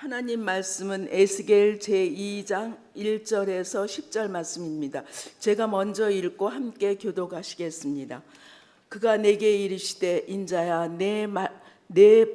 하나님 말씀은 에스겔 제2장 1절에서 10절 말씀입니다. 제가 먼저 읽고 함께 교독하시겠습니다. 그가 내게 이르시되 인자야 내말내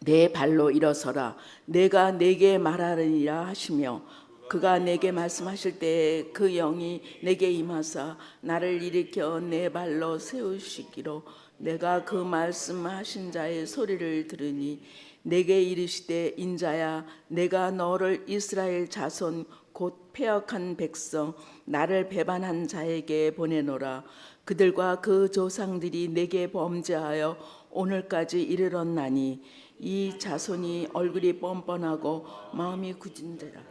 내 발로 일어서라 내가 내게 말하리라 하시며 그가 내게 말씀하실 때에 그 영이 내게 임하사 나를 일으켜 내 발로 세우시기로 내가 그 말씀하신 자의 소리를 들으니 내게 이르시되 인자야 내가 너를 이스라엘 자손 곧 폐역한 백성 나를 배반한 자에게 보내노라. 그들과 그 조상들이 내게 범죄하여 오늘까지 이르렀나니 이 자손이 얼굴이 뻔뻔하고 마음이 굳은 자라.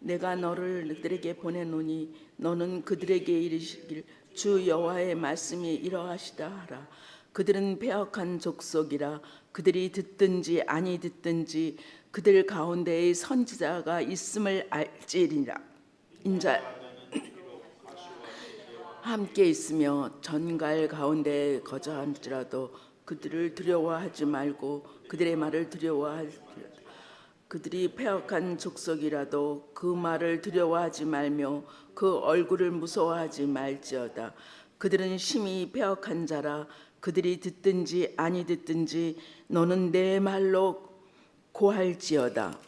내가 너를 그들에게 보내노니 너는 그들에게 이르시길 주 여호와의 말씀이 이러하시다 하라 그들은 폐역한 족속이라 그들이 듣든지 아니 듣든지 그들 가운데에 선지자가 있음을 알지리라. 인자 함께 있으며 전갈 가운데 거저함지라도 그들을 두려워하지 말고 그들의 말을 두려워하지 그들이 폐역한 족속이라도 그 말을 두려워하지 말며 그 얼굴을 무서워하지 말지어다. 그들은 심히 폐역한 자라 그들이 듣든지 아니 듣든지 너는 내 말로 고할지어다.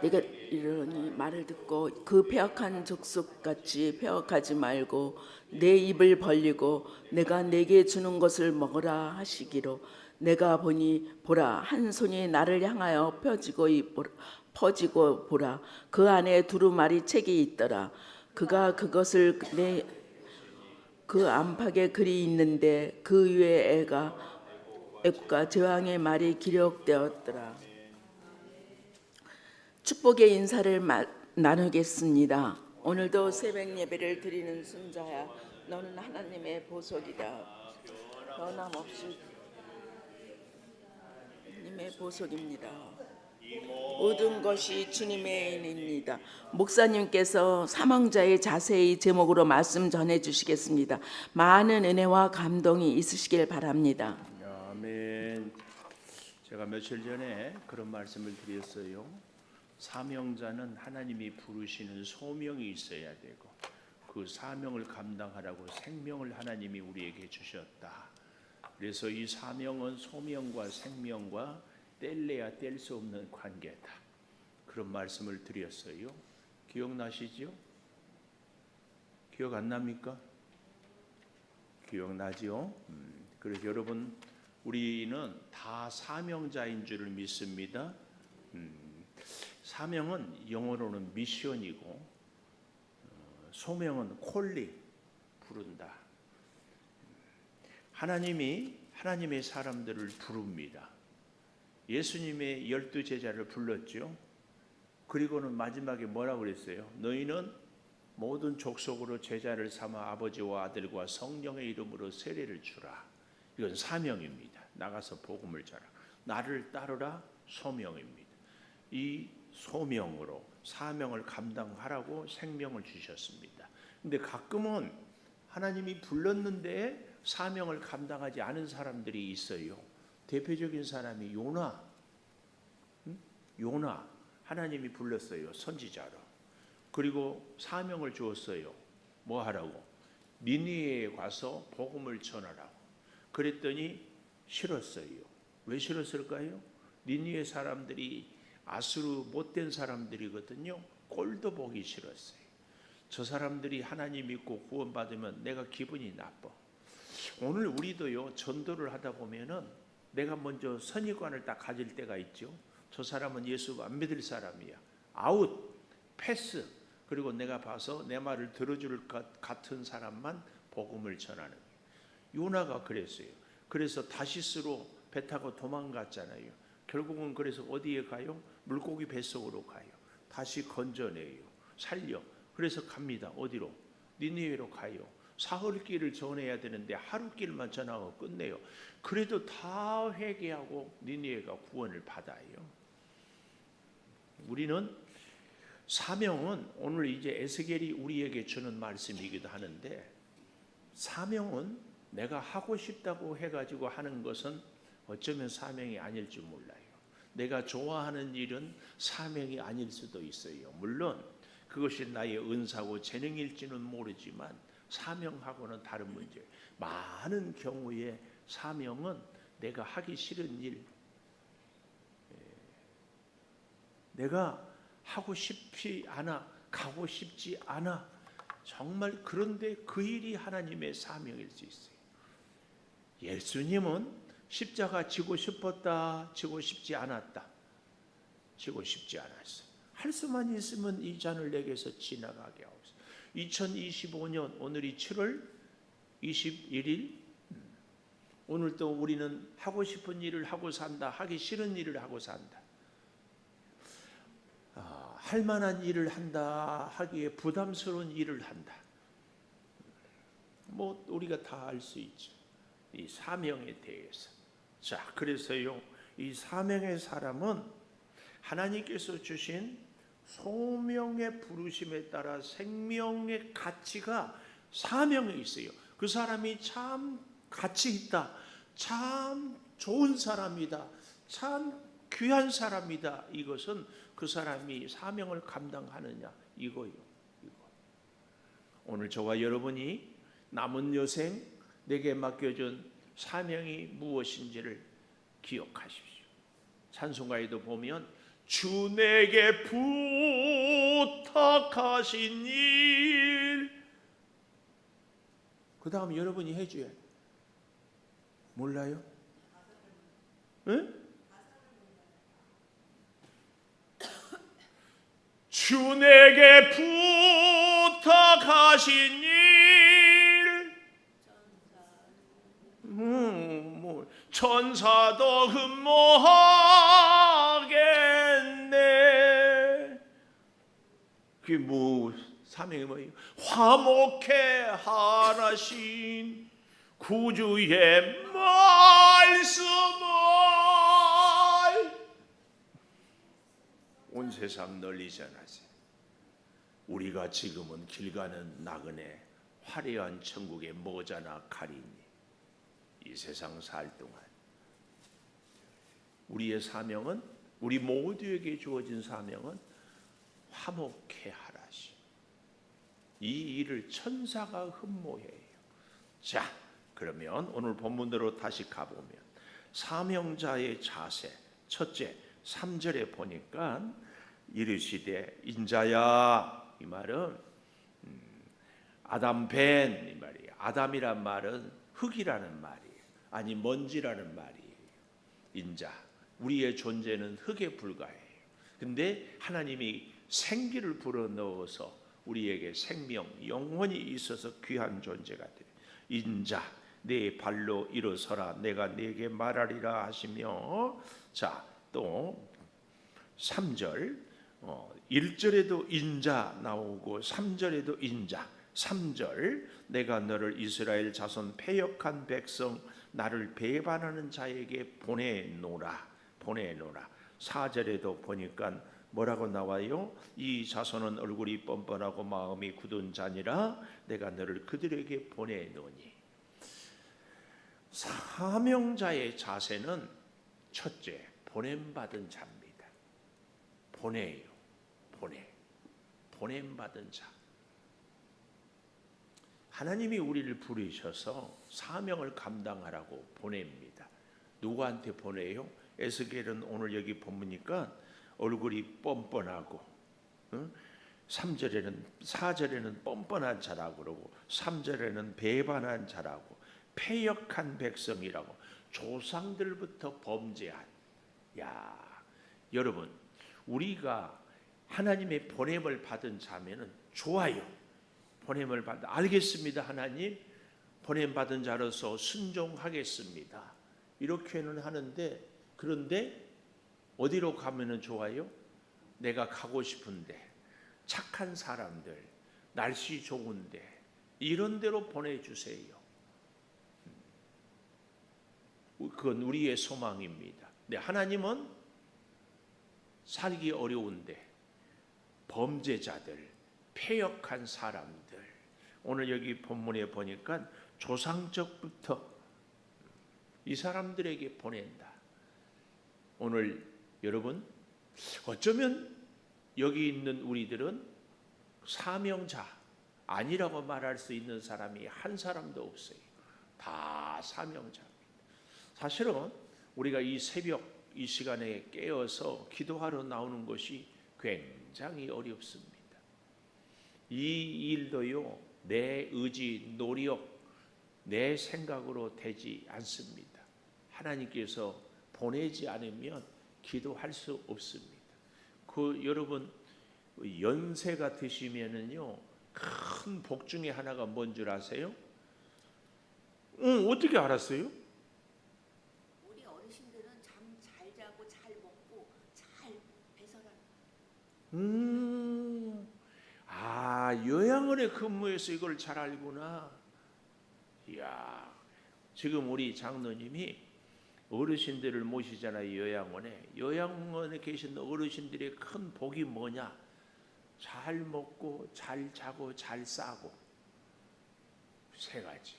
내가 이러니 말을 듣고 그 폐역한 족속같이 폐역하지 말고 내 입을 벌리고 내가 내게 주는 것을 먹으라 하시기로 내가 보니 보라 한 손이 나를 향하여 펴지고 퍼지고 보라. 그 안에 두루마리 책이 있더라. 그가 그것을 내 그 안팎에 글이 있는데 그 위에 애가 애국과 제왕의 말이 기록되었더라. 축복의 인사를 마- 나누겠습니다. 오늘도 새벽 예배를 드리는 순자야, 너는 하나님의 보석이다. 변함없이 주님의 보석입니다. 모든 것이 주님의 은혜입니다. 목사님께서 사망자의 자세히 제목으로 말씀 전해 주시겠습니다. 많은 은혜와 감동이 있으시길 바랍니다. 아멘. 제가 며칠 전에 그런 말씀을 드렸어요. 사명자는 하나님이 부르시는 소명이 있어야 되고 그 사명을 감당하라고 생명을 하나님이 우리에게 주셨다. 그래서 이 사명은 소명과 생명과 뗄래야 뗄 수 없는 관계다. 그런 말씀을 드렸어요. 기억나시죠? 기억 안 납니까? 기억나지요? 음, 그래서 여러분 우리는 다 사명자인 줄을 믿습니다. 음, 사명은 영어로는 미션이고 어, 소명은 콜리 부른다. 하나님이 하나님의 사람들을 부릅니다. 예수님의 열두 제자를 불렀죠. 그리고는 마지막에 뭐라고 그랬어요? 너희는 모든 족속으로 제자를 삼아 아버지와 아들과 성령의 이름으로 세례를 주라. 이건 사명입니다. 나가서 복음을 전하. 나를 따르라 소명입니다. 이 소명으로 사명을 감당하라고 생명을 주셨습니다. 근데 가끔은 하나님이 불렀는데 사명을 감당하지 않은 사람들이 있어요. 대표적인 사람이 요나. 응? 요나 하나님이 불렀어요. 선지자로. 그리고 사명을 주었어요. 뭐 하라고? 니니에 가서 복음을 전하라고. 그랬더니 싫었어요. 왜 싫었을까요? 니니에 사람들이 아수르 못된 사람들이거든요. 꼴도 보기 싫었어요. 저 사람들이 하나님 믿고 구원받으면 내가 기분이 나빠. 오늘 우리도요 전도를 하다 보면은 내가 먼저 선입관을 딱 가질 때가 있죠. 저 사람은 예수 안 믿을 사람이야. 아웃, 패스. 그리고 내가 봐서 내 말을 들어줄 것 같은 사람만 복음을 전하는. 요나가 그랬어요. 그래서 다시스로 배 타고 도망갔잖아요. 결국은 그래서 어디에 가요? 물고기 뱃속으로 가요. 다시 건져내요. 살려. 그래서 갑니다. 어디로? 니느웨로 가요. 사흘 길을 전해야 되는데 하루 길만 전하고 끝내요. 그래도 다 회개하고 니느웨가 구원을 받아요. 우리는 사명은 오늘 이제 에스겔이 우리에게 주는 말씀이기도 하는데 사명은 내가 하고 싶다고 해가지고 하는 것은 어쩌면 사명이 아닐지 몰라요. 내가 좋아하는 일은 사명이 아닐 수도 있어요. 물론 그것이 나의 은사고 재능일지는 모르지만 사명하고는 다른 문제. 많은 경우에 사명은 내가 하기 싫은 일, 예, 내가 하고 싶지 않아, 가고 싶지 않아. 정말 그런데 그 일이 하나님의 사명일 수 있어요. 예수님은 십자가 지고 싶었다, 지고 싶지 않았다. 지고 싶지 않았어. 할 수만 있으면 이 잔을 내게서 지나가게 하옵소서. 2025년 오늘이 7월 21일 오늘 또 우리는 하고 싶은 일을 하고 산다. 하기 싫은 일을 하고 산다. 아, 할 만한 일을 한다. 하기에 부담스러운 일을 한다. 뭐 우리가 다 알 수 있죠. 이 사명에 대해서. 자, 그래서요. 이 사명의 사람은 하나님께서 주신 소명의 부르심에 따라 생명의 가치가 사명에 있어요. 그 사람이 참 가치 있다. 참 좋은 사람이다. 참 귀한 사람이다. 이것은 그 사람이 사명을 감당하느냐 이거요. 이거. 오늘 저와 여러분이 남은 여생 내게 맡겨준 사명이 무엇인지를 기억하십시오. 찬송가에도 보면 주 내게 부탁하신 일. 그 다음 여러분이 해줘야 돼. 몰라요? 응? 주 내게 부탁하신 일. 음, 뭐 천사도 흠모하 그게 뭐 사명이 뭐예요? 화목해 하나신 구주의 말씀을 온 세상 널리 전하세. 우리가 지금은 길 가는 나그네 화려한 천국의 모자나 가리니 이 세상 살 동안 우리의 사명은 우리 모두에게 주어진 사명은 화목해 하라시. 이 일을 천사가 흠모해요. 자, 그러면 오늘 본문대로 다시 가보면 사명자의 자세 첫째 3절에 보니까 이르시되 인자야 이 말은 음, 아담 벤 이 말이에요. 아담이란 말은 흙이라는 말이에요. 아니 먼지라는 말이에요. 인자 우리의 존재는 흙에 불과해요. 근데 하나님이 생기를 불어 넣어서 우리에게 생명, 영혼이 있어서 귀한 존재가 돼. 인자, 내 발로 일어서라. 내가 네게 말하리라 하시며, 자, 또 3절, 어, 1절에도 인자 나오고 3절에도 인자. 3절, 내가 너를 이스라엘 자손 패역한 백성, 나를 배반하는 자에게 보내노라. 보내노라. 4절에도 보니까 뭐라고 나와요? 이 자손은 얼굴이 뻔뻔하고 마음이 굳은 자니라 내가 너를 그들에게 보내노니 사명자의 자세는 첫째 보냄받은 자입니다. 보내요. 보내. 보냄받은 자. 하나님이 우리를 부르셔서 사명을 감당하라고 보냅니다. 누구한테 보내요? 에스겔은 오늘 여기 본문이니까 얼굴이 뻔뻔하고 응? 3절에는 4절에는 뻔뻔한 자라고 그러고 3절에는 배반한 자라고 패역한 백성이라고 조상들부터 범죄한. 야 여러분 우리가 하나님의 보냄을 받은 자면은 좋아요. 보냄을 받 알겠습니다 하나님. 보냄 받은 자로서 순종하겠습니다. 이렇게는 하는데 그런데 어디로 가면은 좋아요? 내가 가고 싶은데 착한 사람들, 날씨 좋은데 이런 데로 보내주세요. 그건 우리의 소망입니다. 네, 하나님은 살기 어려운데 범죄자들, 폐역한 사람들 오늘 여기 본문에 보니까 조상적부터 이 사람들에게 보낸다. 오늘 여러분 어쩌면 여기 있는 우리들은 사명자 아니라고 말할 수 있는 사람이 한 사람도 없어요. 다 사명자입니다. 사실은 우리가 이 새벽 이 시간에 깨어서 기도하러 나오는 것이 굉장히 어렵습니다. 이 일도요 내 의지 노력 내 생각으로 되지 않습니다. 하나님께서 보내지 않으면 기도할 수 없습니다. 그 여러분 연세가 드시면은요 큰 복 중에 하나가 뭔 줄 아세요? 응 어떻게 알았어요? 우리 어르신들은 잠 잘 자고 잘 먹고 잘 배설하는 음, 아 요양원에 근무해서 이걸 잘 알구나. 이야, 지금 우리 장로님이 어르신들을 모시잖아요 요양원에. 요양원에 계신 어르신들의 큰 복이 뭐냐? 잘 먹고 잘 자고 잘 싸고 세 가지.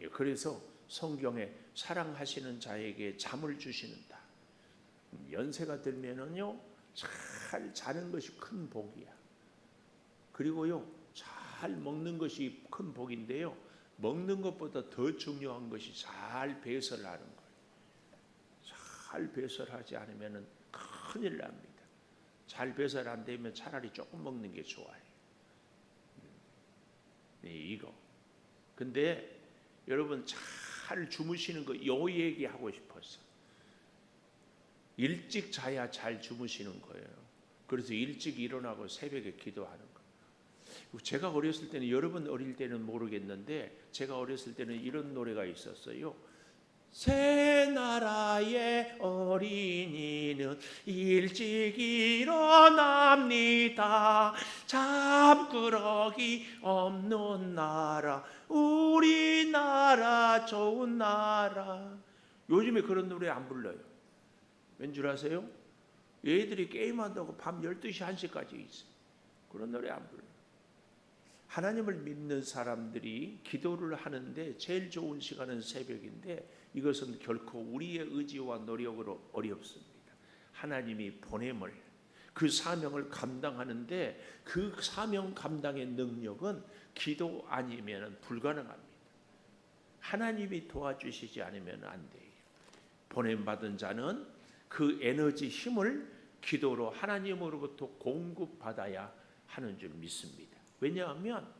예, 그래서 성경에 사랑하시는 자에게 잠을 주시는다. 연세가 들면은요 잘 자는 것이 큰 복이야. 그리고요 잘 먹는 것이 큰 복인데요 먹는 것보다 더 중요한 것이 잘 배설하는 거예요. 잘 배설하지 않으면은 큰일 납니다. 잘 배설 안 되면 차라리 조금 먹는 게 좋아요. 음, 네, 이거. 근데 여러분 잘 주무시는 거 요 얘기 하고 싶었어. 일찍 자야 잘 주무시는 거예요. 그래서 일찍 일어나고 새벽에 기도하는 거. 제가 어렸을 때는 여러분 어릴 때는 모르겠는데 제가 어렸을 때는 이런 노래가 있었어요. 새 나라의 어린이는 일찍 일어납니다. 잠꾸러기 없는 나라, 우리나라 좋은 나라. 요즘에 그런 노래 안 불러요. 왠 줄 아세요? 얘들이 게임한다고 밤 12시 1시까지 있어. 그런 노래 안 불러. 하나님을 믿는 사람들이 기도를 하는데 제일 좋은 시간은 새벽인데 이것은 결코 우리의 의지와 노력으로 어렵습니다. 하나님이 보냄을 그 사명을 감당하는데 그 사명 감당의 능력은 기도 아니면 불가능합니다. 하나님이 도와주시지 않으면 안 돼요. 보냄 받은 자는 그 에너지 힘을 기도로 하나님으로부터 공급받아야 하는 줄 믿습니다. 왜냐하면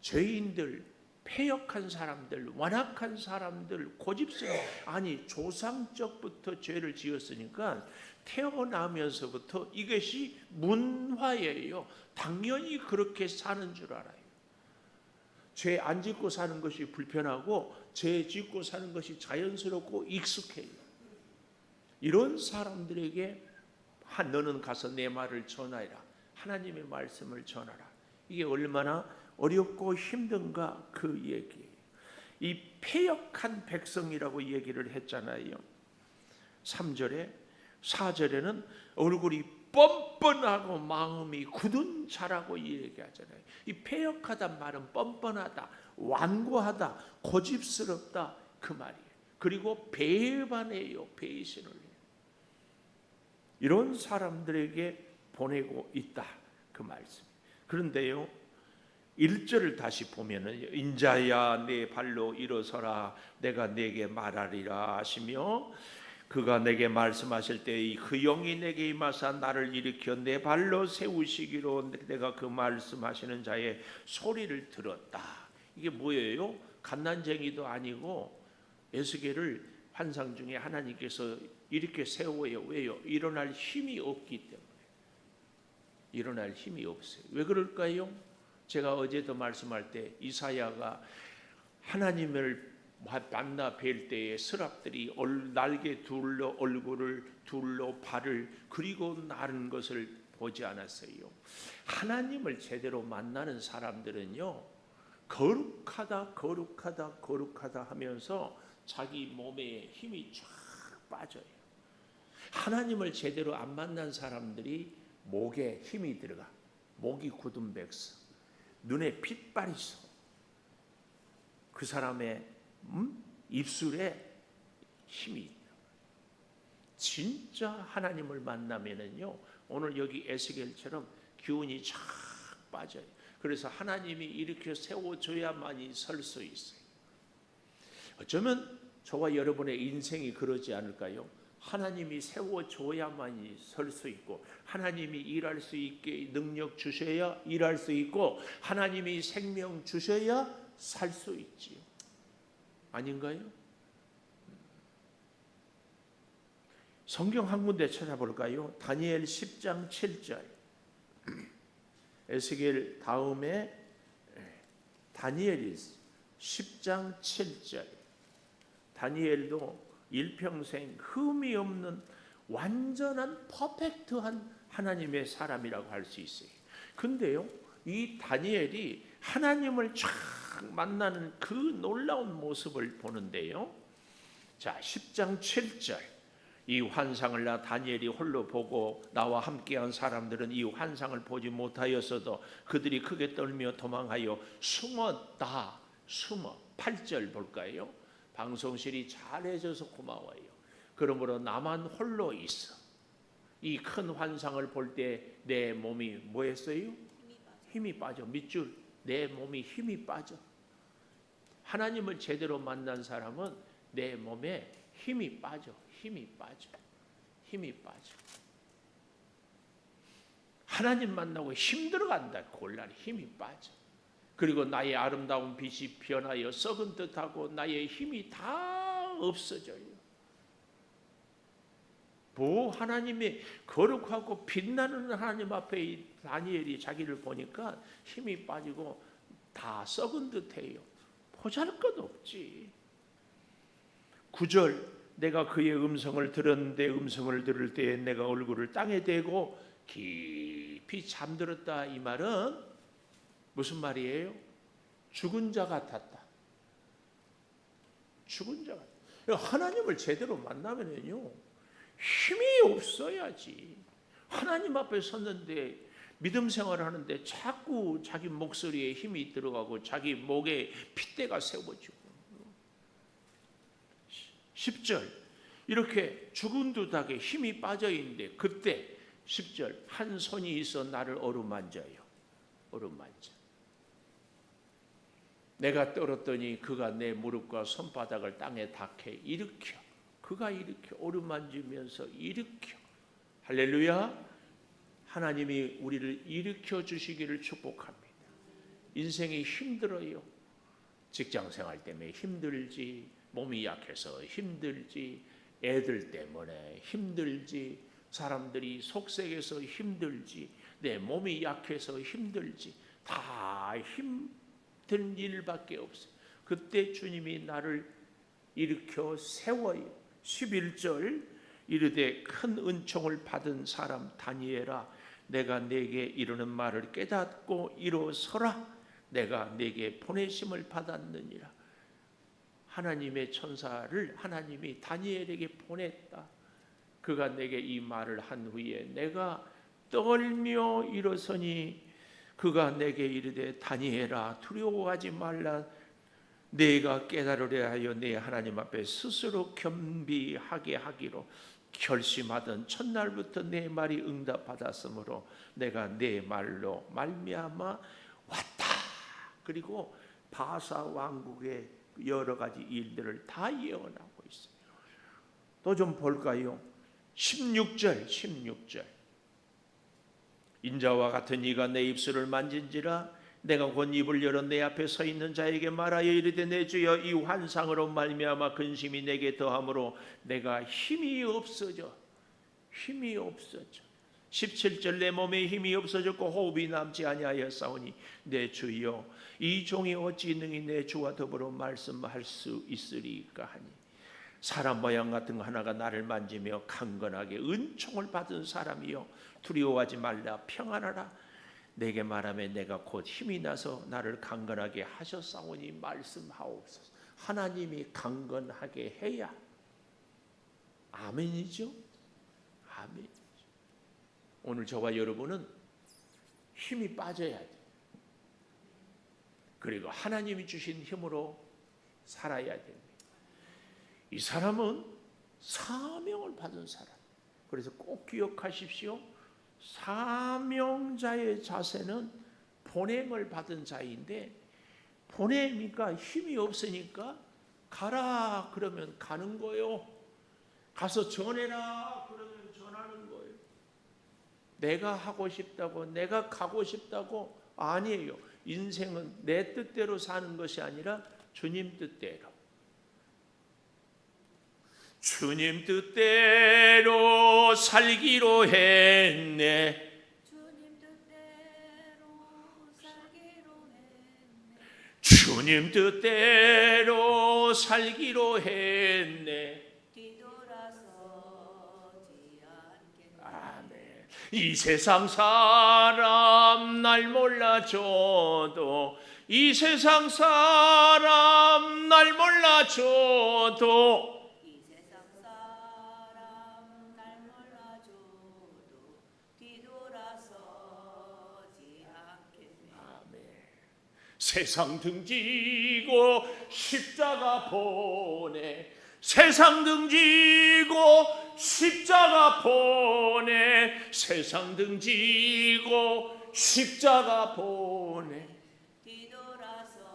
죄인들, 폐역한 사람들, 완악한 사람들, 고집스러운 아니 조상적부터 죄를 지었으니까 태어나면서부터 이것이 문화예요. 당연히 그렇게 사는 줄 알아요. 죄 안 짓고 사는 것이 불편하고 죄 짓고 사는 것이 자연스럽고 익숙해요. 이런 사람들에게 하, 너는 가서 내 말을 전하라. 하나님의 말씀을 전하라. 이게 얼마나 어렵고 힘든가 그 얘기예요. 이 폐역한 백성이라고 얘기를 했잖아요. 3절에 4절에는 얼굴이 뻔뻔하고 마음이 굳은 자라고 얘기하잖아요. 이 폐역하단 말은 뻔뻔하다, 완고하다, 고집스럽다 그 말이에요. 그리고 배반해요, 배신을 해요. 이런 사람들에게 보내고 있다 그 말씀. 그런데요. 1절을 다시 보면은 인자야 내 발로 일어서라 내가 내게 말하리라 하시며 그가 내게 말씀하실 때 그 영이 내게 임하사 나를 일으켜 내 발로 세우시기로 내가 그 말씀하시는 자의 소리를 들었다. 이게 뭐예요? 갓난쟁이도 아니고 에스겔을 환상 중에 하나님께서 이렇게 세워요. 왜요? 일어날 힘이 없기 때문에. 일어날 힘이 없어요. 왜 그럴까요? 제가 어제도 말씀할 때 이사야가 하나님을 만나 뵐 때에 스랍들이 날개 둘러 얼굴을 둘러 발을 그리고 나른 것을 보지 않았어요. 하나님을 제대로 만나는 사람들은요 거룩하다 거룩하다 거룩하다 하면서 자기 몸에 힘이 쫙 빠져요. 하나님을 제대로 안 만난 사람들이 목에 힘이 들어가. 목이 굳은 백성. 눈에 핏발이 있어. 그 사람의 음? 입술에 힘이 있다. 진짜 하나님을 만나면은요. 오늘 여기 에스겔처럼 기운이 쫙 빠져요. 그래서 하나님이 이렇게 세워줘야만이 설 수 있어요. 어쩌면 저와 여러분의 인생이 그러지 않을까요? 하나님이 세워줘야만이 설 수 있고 하나님이 일할 수 있게 능력 주셔야 일할 수 있고 하나님이 생명 주셔야 살 수 있지요. 아닌가요? 성경 한 군데 찾아볼까요? 다니엘 10장 7절. 에스겔 다음에 다니엘이 10장 7절. 다니엘도 일평생 흠이 없는 완전한 퍼펙트한 하나님의 사람이라고 할 수 있어요. 근데요, 이 다니엘이 하나님을 쫙 만나는 그 놀라운 모습을 보는데요. 자, 10장 7절. 이 환상을 나 다니엘이 홀로 보고 나와 함께한 사람들은 이 환상을 보지 못하였어도 그들이 크게 떨며 도망하여 숨었다. 숨어. 8절 볼까요? 방송실이 잘해줘서 고마워요. 그러므로 나만 홀로 있어. 이 큰 환상을 볼 때 내 몸이 뭐했어요? 힘이 빠져. 밑줄 내 몸이 힘이 빠져. 하나님을 제대로 만난 사람은 내 몸에 힘이 빠져. 힘이 빠져. 힘이 빠져. 하나님 만나고 힘들어간다. 골날 힘이 빠져. 그리고 나의 아름다운 빛이 변하여 썩은 듯하고 나의 힘이 다 없어져요. 보 하나님이 거룩하고 빛나는 하나님 앞에 이 다니엘이 자기를 보니까 힘이 빠지고 다 썩은 듯해요. 보잘것 없지. 9절 내가 그의 음성을 들었는데 음성을 들을 때에 내가 얼굴을 땅에 대고 깊이 잠들었다 이 말은 무슨 말이에요? 죽은 자 같았다. 죽은 자 같다. 하나님을 제대로 만나면요 힘이 없어야지. 하나님 앞에 섰는데 믿음 생활을 하는데 자꾸 자기 목소리에 힘이 들어가고 자기 목에 핏대가 세워지고 10절 이렇게 죽은 듯하게 힘이 빠져 있는데 그때 10절 한 손이 있어 나를 어루만져요. 어루만져. 내가 떨었더니 그가 내 무릎과 손바닥을 땅에 닿게 일으켜. 그가 일으켜 오르만지면서 일으켜. 할렐루야. 하나님이 우리를 일으켜 주시기를 축복합니다. 인생이 힘들어요. 직장 생활 때문에 힘들지, 몸이 약해서 힘들지, 애들 때문에 힘들지, 사람들이 속색해서 힘들지, 내 몸이 약해서 힘들지, 다 힘 든 일밖에 없어요. 그때 주님이 나를 일으켜 세워요. 11절 이르되 큰 은총을 받은 사람 다니엘아 내가 내게 이르는 말을 깨닫고 일어서라 내가 내게 보내심을 받았느니라 하나님의 천사를 하나님이 다니엘에게 보냈다 그가 내게 이 말을 한 후에 내가 떨며 일어서니 그가 내게 이르되 다니엘아 두려워하지 말라 내가 깨달으려 하여 내 하나님 앞에 스스로 겸비하게 하기로 결심하던 첫날부터 내 말이 응답받았으므로 내가 내 말로 말미암아 왔다. 그리고 바사 왕국의 여러 가지 일들을 다 예언하고 있어요. 또 좀 볼까요? 16절, 16절. 인자와 같은 이가 내 입술을 만진지라 내가 곧 입을 열어 내 앞에 서 있는 자에게 말하여 이르되 내 주여 이 환상으로 말미암아 근심이 내게 더함으로 내가 힘이 없어져. 힘이 없어져. 17절 내 몸에 힘이 없어졌고 호흡이 남지 아니하였사오니 내 주여 이 종이 어찌 능히 내 주와 더불어 말씀할 수 있으리까 하니 사람 모양 같은 거 하나가 나를 만지며 강건하게 은총을 받은 사람이여 두려워하지 말라 평안하라 내게 말하면 내가 곧 힘이 나서 나를 강건하게 하셨사오니 말씀하옵소서. 하나님이 강건하게 해야 아멘이죠. 아멘. 오늘 저와 여러분은 힘이 빠져야 돼. 그리고 하나님이 주신 힘으로 살아야 됩니다. 이 사람은 사명을 받은 사람. 그래서 꼭 기억하십시오. 사명자의 자세는 보냄을 받은 자인데 보냄이니까 힘이 없으니까 가라 그러면 가는 거요. 가서 전해라 그러면 전하는 거예요. 내가 하고 싶다고 내가 가고 싶다고 아니에요. 인생은 내 뜻대로 사는 것이 아니라 주님 뜻대로. 주님 뜻대로 살기로 했네. 주님 뜻대로 살기로 했네 주님 뜻대로 살기로 했네. 뒤돌아서지 않겠네 아멘. 이 세상 사람 날 몰라줘도 이 세상 사람 날 몰라줘도 세상 등지고 십자가 보내 세상 등지고 십자가 보내 세상 등지고 십자가 보내 뒤돌아서지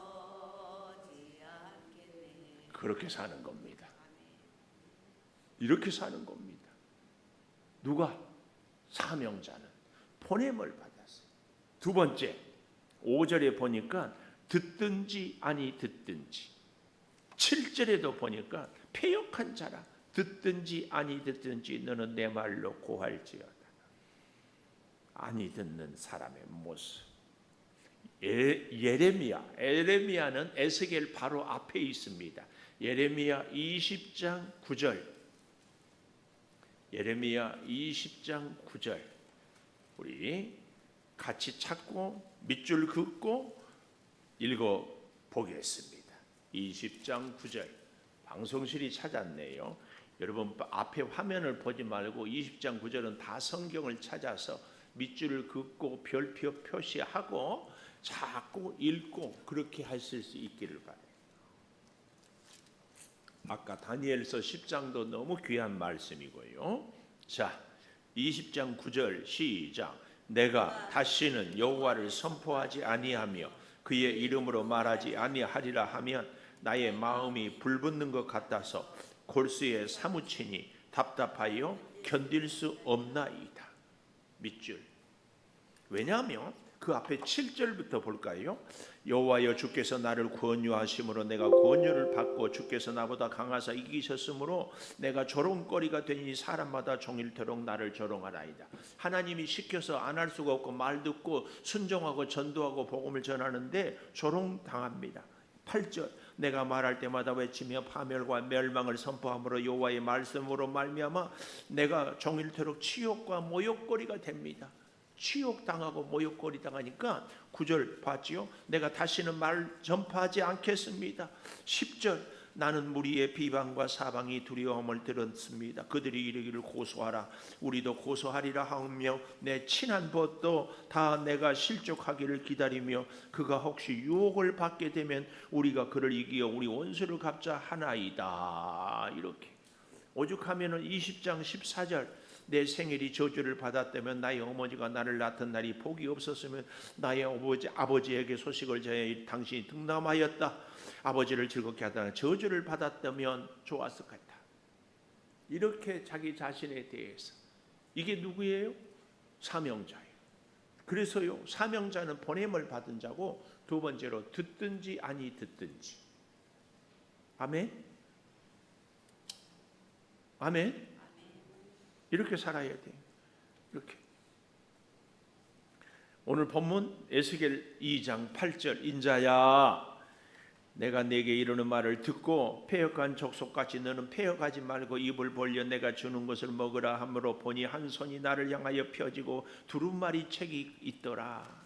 않겠네 그렇게 사는 겁니다. 이렇게 사는 겁니다. 누가 사명자는 보냄을 받았어요. 두 번째 5절에 보니까 듣든지 아니 듣든지 7절에도 보니까 패역한 자라 듣든지 아니 듣든지 너는 내 말로 고할지어다. 아니 듣는 사람의 모습. 예, 예레미야, 에레미야는 에스겔 바로 앞에 있습니다. 예레미야 20장 9절. 예레미야 20장 9절. 우리 같이 찾고 밑줄 긋고 읽어 보겠습니다. 20장 9절. 방송실이 찾았네요. 여러분 앞에 화면을 보지 말고 20장 9절은 다 성경을 찾아서 밑줄을 긋고 별표 표시하고 자꾸 읽고 그렇게 하실 수 있기를 바래요. 아까 다니엘서 10장도 너무 귀한 말씀이고요. 자, 20장 9절 시작. 내가 다시는 여호와를 선포하지 아니하며 그의 이름으로 말하지 아니하리라 하면 나의 마음이 불붙는 것 같아서 골수에 사무치니 답답하여 견딜 수 없나이다. 밑줄. 왜냐하면 그 앞에 7절부터 볼까요? 여호와여 주께서 나를 권유하심으로 내가 권유를 받고 주께서 나보다 강하사 이기셨으므로 내가 조롱거리가 되니 사람마다 종일토록 나를 조롱하라이다. 하나님이 시켜서 안 할 수가 없고 말 듣고 순종하고 전도하고 복음을 전하는데 조롱당합니다. 8절 내가 말할 때마다 외치며 파멸과 멸망을 선포함으로 여호와의 말씀으로 말미암아 내가 종일토록 치욕과 모욕거리가 됩니다. 치욕당하고 모욕거리 당하니까 9절 봤지요? 내가 다시는 말 전파하지 않겠습니다. 10절 나는 무리의 비방과 사방이 두려움을 들었습니다. 그들이 이르기를 고소하라. 우리도 고소하리라 하며 내 친한 벗도 다 내가 실족하기를 기다리며 그가 혹시 유혹을 받게 되면 우리가 그를 이기어 우리 원수를 갚자 하나이다. 이렇게 오죽하면은 20장 14절 내 생일이 저주를 받았다면 나의 어머니가 나를 낳던 날이 복이 없었으면 나의 아버지 아버지에게 소식을 전해 당신이 등남하였다. 아버지를 즐겁게 하다가 저주를 받았다면 좋았을 것 같다. 이렇게 자기 자신에 대해서 이게 누구예요? 사명자예요. 그래서요 사명자는 보냄을 받은 자고 두 번째로 듣든지 아니 듣든지 아멘. 아멘. 이렇게 살아야 돼. 이렇게. 오늘 본문 에스겔 2장 8절 인자야 내가 내게 이르는 말을 듣고 폐역한 족속같이 너는 폐역하지 말고 입을 벌려 내가 주는 것을 먹으라 하므로 보니 한 손이 나를 향하여 펴지고 두루마리 책이 있더라.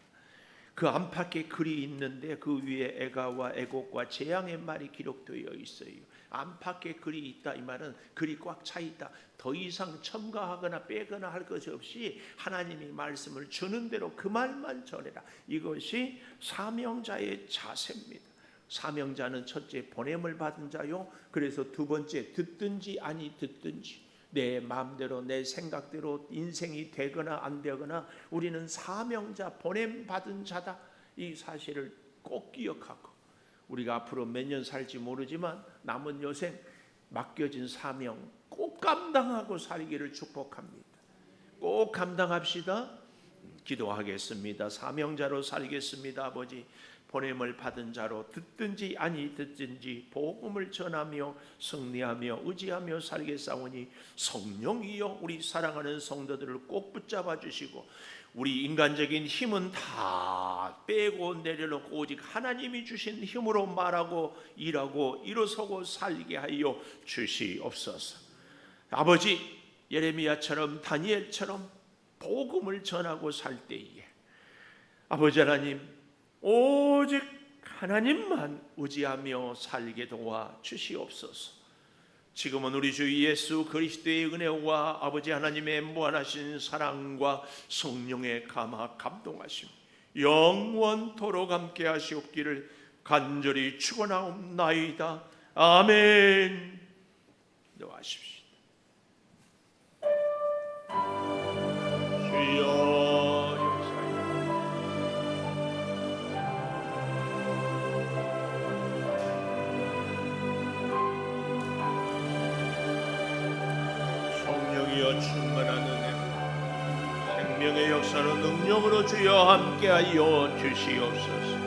그 안팎에 글이 있는데 그 위에 애가와 애곡과 재앙의 말이 기록되어 있어요. 안팎에 글이 있다 이 말은 글이 꽉 차 있다. 더 이상 첨가하거나 빼거나 할 것이 없이 하나님이 말씀을 주는 대로 그 말만 전해라. 이것이 사명자의 자세입니다. 사명자는 첫째 보냄을 받은 자요. 그래서 두 번째 듣든지 아니 듣든지 내 마음대로 내 생각대로 인생이 되거나 안 되거나 우리는 사명자 보냄 받은 자다 이 사실을 꼭 기억하고 우리가 앞으로 몇 년 살지 모르지만 남은 여생 맡겨진 사명 꼭 감당하고 살기를 축복합니다. 꼭 감당합시다. 기도하겠습니다. 사명자로 살겠습니다. 아버지 보냄을 받은 자로 듣든지 아니 듣든지 복음을 전하며 승리하며 의지하며 살겠사오니 성령이여 우리 사랑하는 성도들을 꼭 붙잡아 주시고 우리 인간적인 힘은 다 빼고 내려놓고 오직 하나님이 주신 힘으로 말하고 일하고 일어서고 살게 하여 주시옵소서. 아버지 예레미야처럼 다니엘처럼 복음을 전하고 살 때에 아버지 하나님 오직 하나님만 의지하며 살게 도와 주시옵소서. 지금은 우리 주 예수 그리스도의 은혜와 아버지 하나님의 무한하신 사랑과 성령의 감화 감동하심 영원토록 함께 하시옵기를 간절히 축원하옵나이다. 아멘. 기도하십시오. 능력으로 주여 함께하여 주시옵소서